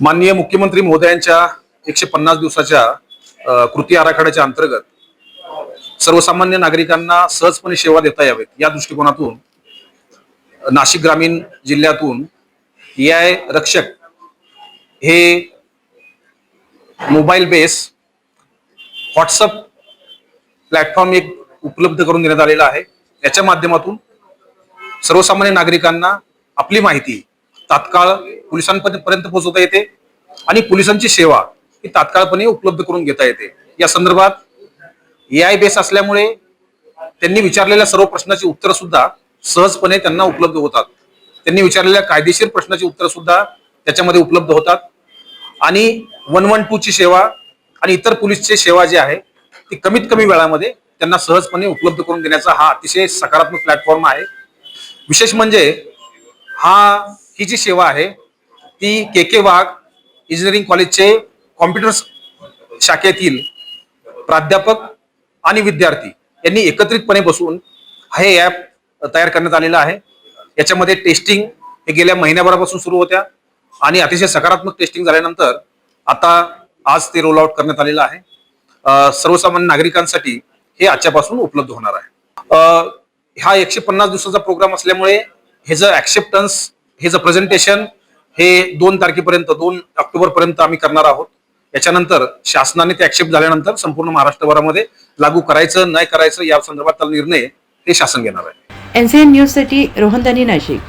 माननीय मुख्यमंत्री महोदयांच्या एकशे पन्नास दिवसाच्या कृती आराखड्याच्या अंतर्गत सर्वसामान्य नागरिकांना सहजपणे सेवा देता यावेत. या दृष्टिकोनातून नाशिक ग्रामीण जिल्ह्यातून एआय रक्षक हे मोबाईल बेस व्हॉट्सअप प्लॅटफॉर्म एक उपलब्ध करून देण्यात आलेला आहे. याच्या माध्यमातून सर्वसामान्य नागरिकांना आपली माहिती तात्काळ पोलिसांपर्यंत पोहोचवता येते आणि पोलिसांची सेवा ही तात्काळपणे उपलब्ध करून घेता येते. या संदर्भात ए आय बेस असल्यामुळे त्यांनी विचारलेल्या सर्व प्रश्नाची उत्तरं सुद्धा सहजपणे त्यांना उपलब्ध होतात. त्यांनी विचारलेल्या कायदेशीर प्रश्नाची उत्तरं सुद्धा त्याच्यामध्ये उपलब्ध होतात. आणि वन वन टू ची सेवा आणि इतर पोलीसची सेवा जी आहे ती कमीत कमी वेळामध्ये त्यांना सहजपणे उपलब्ध करून देण्याचा हा अतिशय सकारात्मक प्लॅटफॉर्म आहे. विशेष म्हणजे हा ही जी सेवा आहे ती के के वाघ इंजिनिअरिंग कॉलेजचे कॉम्प्युटर शाखेतील प्राध्यापक आणि विद्यार्थी यांनी एकत्रितपणे बसून हे ॲप तयार करण्यात आलेलं आहे. याच्यामध्ये टेस्टिंग हे गेल्या महिन्याभरापासून सुरू होत्या आणि अतिशय सकारात्मक टेस्टिंग झाल्यानंतर आता आज ते रोल आउट करण्यात आलेलं आहे. सर्वसामान्य नागरिकांसाठी हे आजच्यापासून उपलब्ध होणार आहे. हा एकशे पन्नास दिवसाचा प्रोग्राम असल्यामुळे हे जर ऍक्सेप्टन्स हे जे प्रेझेंटेशन हे दोन तारखेपर्यंत दोन ऑक्टोबर पर्यंत आम्ही करणार आहोत. याच्यानंतर शासनाने ते ऍक्सेप्ट झाल्यानंतर संपूर्ण महाराष्ट्रभरामध्ये लागू करायचं नाही करायचं या संदर्भात निर्णय हे शासन घेणार आहे. एनसीएन न्यूजसाठी रोहनदानी नाशिक.